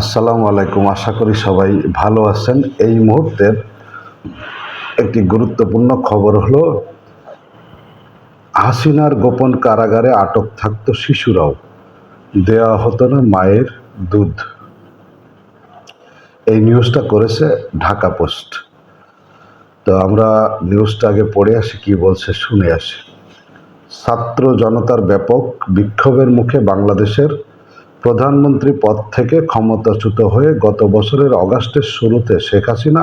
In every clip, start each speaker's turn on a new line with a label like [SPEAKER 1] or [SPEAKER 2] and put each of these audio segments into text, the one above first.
[SPEAKER 1] আসসালামু আলাইকুম। আশা করি সবাই ভালো আছেন। এই মুহূর্তের একটি গুরুত্বপূর্ণ খবর হলো, হাসিনার গোপন কারাগারে আটক থাকতো শিশুরাও। দেওয়া হতো না মায়ের দুধ। এই নিউজটা করেছে ঢাকা পোস্ট। তো আমরা নিউজটা আগে পড়ে আসি, কি বলছে শুনে আসি। ছাত্র জনতার ব্যাপক বিক্ষোভের মুখে বাংলাদেশের প্রধানমন্ত্রী পদ থেকে ক্ষমতাচ্যুত হয়ে গত বছরের অগাস্টের শুরুতে শেখ হাসিনা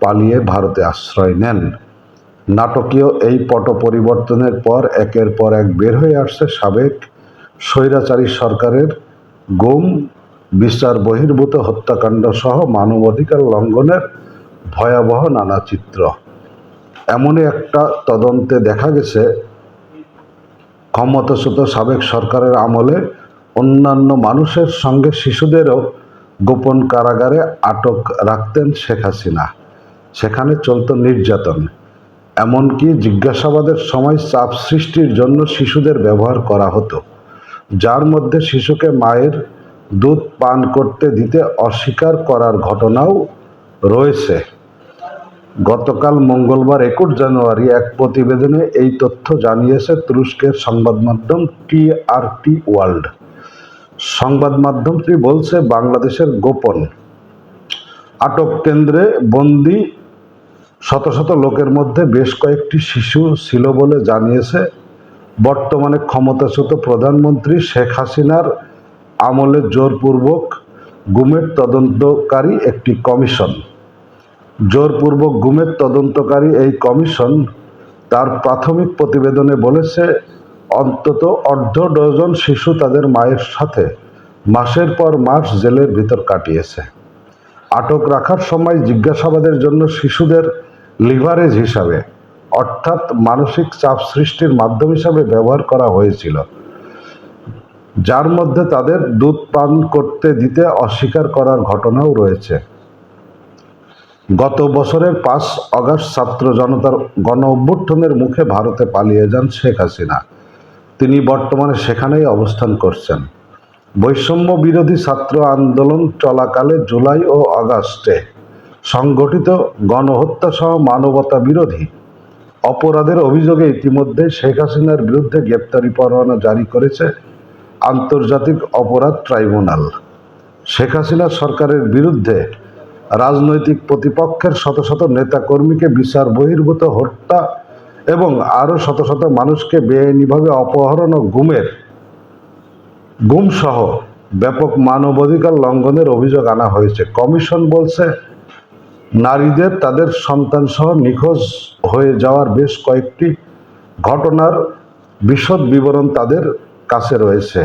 [SPEAKER 1] পালিয়ে ভারতে আশ্রয় নেন। নাটকীয় এই পট পরিবর্তনের পর একের পর এক বের হয়ে আসছে সাবেক স্বৈরাচারী সরকারের গুম, বিচার বহির্ভূত হত্যাকাণ্ড সহ মানবাধিকার লঙ্ঘনের ভয়াবহ নানা চিত্র। এমনই একটা তদন্তে দেখা গেছে, ক্ষমতাচ্যুত সাবেক সরকারের আমলে অন্যান্য মানুষের সঙ্গে শিশুদেরও গোপন কারাগারে আটক রাখতেন শেখ হাসিনা। সেখানে চলত নির্যাতন। এমনকি জিজ্ঞাসাবাদের সময় চাপ সৃষ্টির জন্য শিশুদের ব্যবহার করা হতো, যার মধ্যে শিশুকে মায়ের দুধ পান করতে দিতে অস্বীকার করার ঘটনাও রয়েছে। গতকাল মঙ্গলবার একুশ জানুয়ারি এক প্রতিবেদনে এই তথ্য জানিয়েছে তুরস্কের সংবাদ মাধ্যম টিআরটি ওয়ার্ল্ড। সংবাদ মাধ্যমটি বলছে বাংলাদেশের গোপন আটক কেন্দ্রে বন্দি শত শত লোকের মধ্যে বেশ কয়েকটি শিশু ছিল বলে জানিয়েছে বর্তমানে ক্ষমতাচ্যুত প্রধানমন্ত্রী শেখ হাসিনার আমলে জোরপূর্বক গুমের তদন্তকারী একটি কমিশন। জোরপূর্বক গুমের তদন্তকারী এই কমিশন তার প্রাথমিক প্রতিবেদনে বলেছে অন্তত অর্ধ ডজন শিশু তাদের মায়ের সাথে মাসের পর মাস জেলের ভিতর কাটিয়েছে। আটক রাখার সময় জিজ্ঞাসাবাদের জন্য শিশুদের লিভারেজ হিসাবে, অর্থাৎ মানসিক চাপ সৃষ্টির মাধ্যম হিসাবে ব্যবহার করা হয়েছিল, যার মধ্যে তাদের দুধ পান করতে দিতে অস্বীকার করার ঘটনাও রয়েছে। গত বছরের পাঁচ অগাস্ট ছাত্র জনতার গণ অভ্যুত্থানের মুখে ভারতে পালিয়ে যান শেখ হাসিনা। তিনি বর্তমানে সেখানেই অবস্থান করছেন। বৈষম্য বিরোধী ছাত্র আন্দোলন চলাকালে জুলাই ও আগস্টে সংগঠিত গণহত্যা সহ মানবতা বিরোধী অপরাধের অভিযোগে ইতিমধ্যে শেখ হাসিনার বিরুদ্ধে গ্রেপ্তারি পরোয়ানা জারি করেছে আন্তর্জাতিক অপরাধ ট্রাইব্যুনাল। শেখ হাসিনা সরকারের বিরুদ্ধে রাজনৈতিক প্রতিপক্ষের শত শত নেতাকর্মীকে বিচার বহির্ভূত হত্যা এবং আরও শত শত মানুষকে বেআইনিভাবে অপহরণ ও গুমের গুমসহ ব্যাপক মানবাধিকার লঙ্ঘনের অভিযোগ আনা হয়েছে। কমিশন বলছে, নারীদের তাদের সন্তানসহ নিখোঁজ হয়ে যাওয়ার বেশ কয়েকটি ঘটনার বিশদ বিবরণ তাদের কাছে রয়েছে।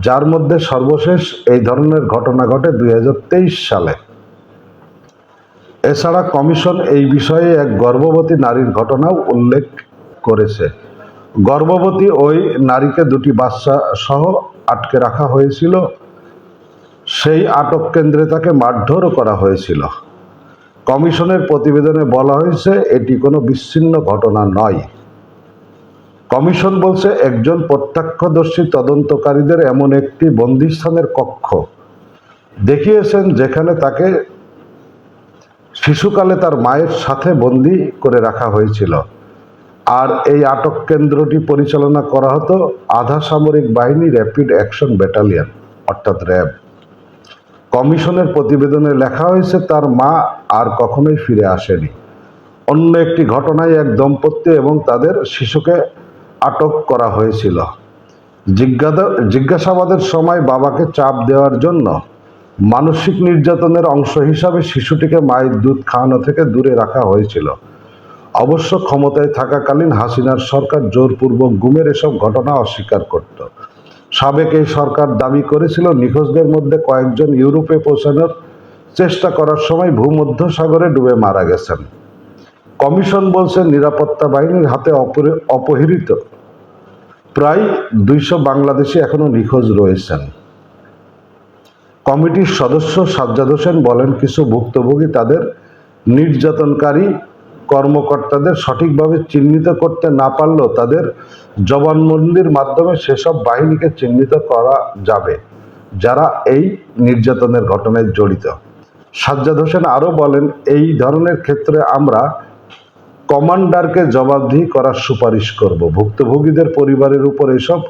[SPEAKER 1] যার মধ্যে সর্বশেষ এই ধরনের ঘটনা ঘটে দুই হাজার তেইশ সালে। এছাড়া কমিশন এই বিষয়ে এক গর্ভবতী নারীর ঘটনাও উল্লেখ করেছে। গর্ভবতী ওই নারীকে দুটি বাচ্চা সহ আটকে রাখা হয়েছিল। সেই আটক কেন্দ্রে তাকে মারধরও করা হয়েছিল। কমিশনের প্রতিবেদনে বলা হয়েছে, এটি কোনো বিচ্ছিন্ন ঘটনা নয়। কমিশন বলছে, একজন প্রত্যক্ষদর্শী তদন্তকারীদের এমন একটি বন্দিস্থানের কক্ষ। দেখিয়েছেন, যেখানে তাকে শিশুকালে তার মায়ের সাথে বন্দি করে রাখা হয়েছিল। আর এই আটক কেন্দ্রটি পরিচালনা করা হতো আধা সামরিক বাহিনী র্যাপিড অ্যাকশন ব্যাটালিয়ন, অর্থাৎ র্যাব। কমিশনের প্রতিবেদনে লেখা হয়েছে, তার মা আর কখনোই ফিরে আসেনি। অন্য একটি ঘটনায় এক দম্পতি এবং তাদের শিশুকে আটক করা হয়েছিল। জিজ্ঞাসা জিজ্ঞাসাবাদের সময় বাবাকে চাপ দেওয়ার জন্য মানসিক নির্যাতনের অংশ হিসাবে শিশুটিকে মায়ের দুধ খাওয়ানো থেকে দূরে রাখা হয়েছিল। অবশ্য ক্ষমতায় থাকাকালীন হাসিনার সরকার জোরপূর্বক গুমের এসব ঘটনা অস্বীকার করত। সাবেক এই সরকার দাবি করেছিল নিখোঁজদের মধ্যে কয়েকজন ইউরোপে পৌঁছানোর চেষ্টা করার সময় ভূমধ্যসাগরে ডুবে মারা গেছেন। কমিশন বলছে, নিরাপত্তা বাহিনীর হাতে অপহৃত। প্রায় দুইশো বাংলাদেশি এখনও নিখোঁজ রয়েছেন। কমিটির সদস্য সাজ্জাদ হোসেন বলেন, কিছু ভুক্তভোগী তাদের নির্যাতনকারী কর্মকর্তাদের সঠিকভাবে চিহ্নিত করতে না পারলেও তাদের জবানবন্দির মাধ্যমে সেসব বাহিনীকে চিহ্নিত করা যাবে, যারা এই নির্যাতনের ঘটনায় জড়িত। সাজ্জাদ হোসেন আরও বলেন, এই ধরনের ক্ষেত্রে আমরা কমান্ডারকে জবাবদিহি করার সুপারিশ করব। ভুক্তভোগীদের পরিবারের উপর এসব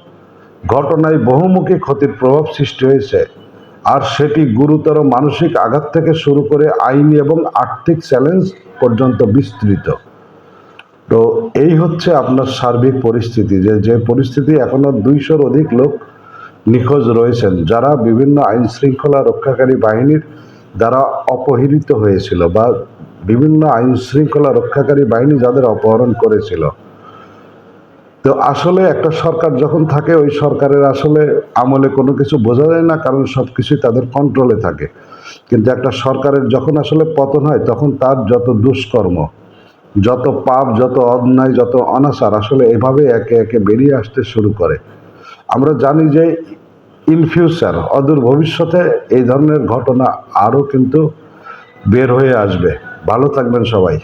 [SPEAKER 1] ঘটনায় বহুমুখী ক্ষতির প্রভাব সৃষ্টি হয়েছে। আর সেটি গুরুতর মানসিক আঘাত থেকে শুরু করে আইনি এবং আর্থিক চ্যালেঞ্জ পর্যন্ত বিস্তৃত। তো এই হচ্ছে আপনার সার্বিক পরিস্থিতি যে যে পরিস্থিতি এখনও দুইশোর অধিক লোক নিখোঁজ রয়েছেন, যারা বিভিন্ন আইন শৃঙ্খলা রক্ষাকারী বাহিনীর দ্বারা অপহৃত হয়েছিল বা বিভিন্ন আইন শৃঙ্খলা রক্ষাকারী বাহিনী যাদের অপহরণ করেছিল। তো আসলে একটা সরকার যখন থাকে, ওই সরকারের আসলে আমলে কোনো কিছু বোঝা যায় না, কারণ সব কিছুই তাদের কন্ট্রোলে থাকে। কিন্তু একটা সরকারের যখন আসলে পতন হয়, তখন তার যত দুষ্কর্ম, যত পাপ, যত অন্যায়, যত অনাচার আসলে এভাবে একে একে বেরিয়ে আসতে শুরু করে। আমরা জানি যে ইন ফিউচার অদূর ভবিষ্যতে এই ধরনের ঘটনা আরও কিন্তু বের হয়ে আসবে। ভালো থাকবেন সবাই।